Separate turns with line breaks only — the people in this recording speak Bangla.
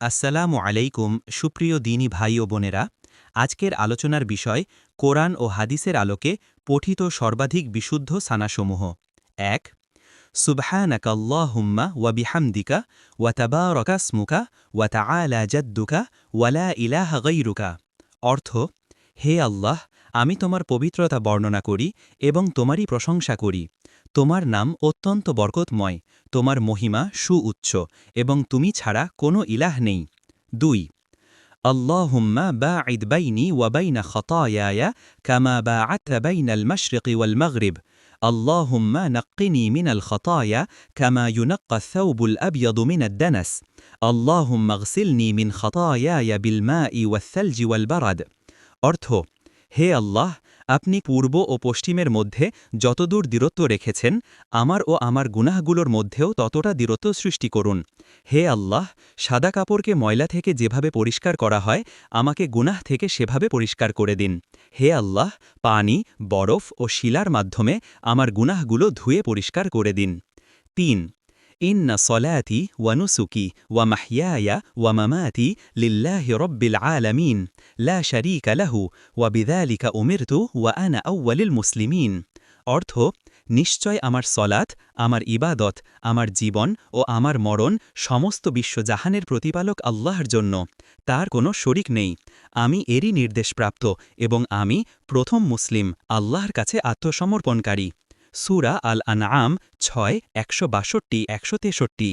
আসসালামু আলাইকুম, সুপ্রিয় দিনী ভাই ও বোনেরা। আজকের আলোচনার বিষয়, কোরআন ও হাদিসের আলোকে পঠিত সর্বাধিক বিশুদ্ধ সানাসমূহ। এক, সুবহানাকাল্লাহুম্মা ওয়া বিহামদিকা ওয়া তাবারাকাসমুকা ওয়া তাআলা জাদ্দুকা ওয়া লা ইলাহা গায়রুকা। অর্থ, হে আল্লাহ আমি তোমার পবিত্রতা বর্ণনা করি এবং তোমারই প্রশংসা করি তোমার নাম অত্যন্ত বরকতময় তোমার মহিমা সুউচ্চ এবং তুমি ছাড়া কোনো ইলাহ নেই দুই اللهم باعد بيني وبين خطاياي كما باعدت بين المشرق والمغرب اللهم نقني من الخطايا كما ينقى الثوب الأبيض من الدنس اللهم اغسلني من خطاياي بالماء والثلج والبرد অর্থ হে আল্লাহ, আপনি পূর্ব ও পশ্চিমের মধ্যে যতদূর দূরত্ব রেখেছেন, আমার ও আমার গুনাহগুলোর মধ্যেও ততটা দূরত্ব সৃষ্টি করুন। হে আল্লাহ, সাদা কাপড়কে ময়লা থেকে যেভাবে পরিষ্কার করা হয়, আমাকে গুনাহ থেকে সেভাবে পরিষ্কার করে দিন। হে আল্লাহ, পানি, বরফ ও শিলার মাধ্যমে আমার গুনাহগুলো ধুয়ে পরিষ্কার করে দিন। তিন إن صلاتي ونسكي ومحياي ومماتي لله رب العالمين لا شريك له وبذلك أمرت وأنا أول المسلمين অর্থ নিশ্চয় আমার সলাত আমার ইবাদত আমার জীবন ও আমার মরণ সমস্ত বিশ্বজাহানের প্রতিপালক আল্লাহর জন্য তার কোনো শরিক নেই আমি এরই নির্দেশপ্রাপ্ত এবং আমি প্রথম মুসলিম আল্লাহর কাছে আত্মসমর্পণকারী সুরা আল আনআম ছয় একশো বাষট্টি একশো তেষট্টি।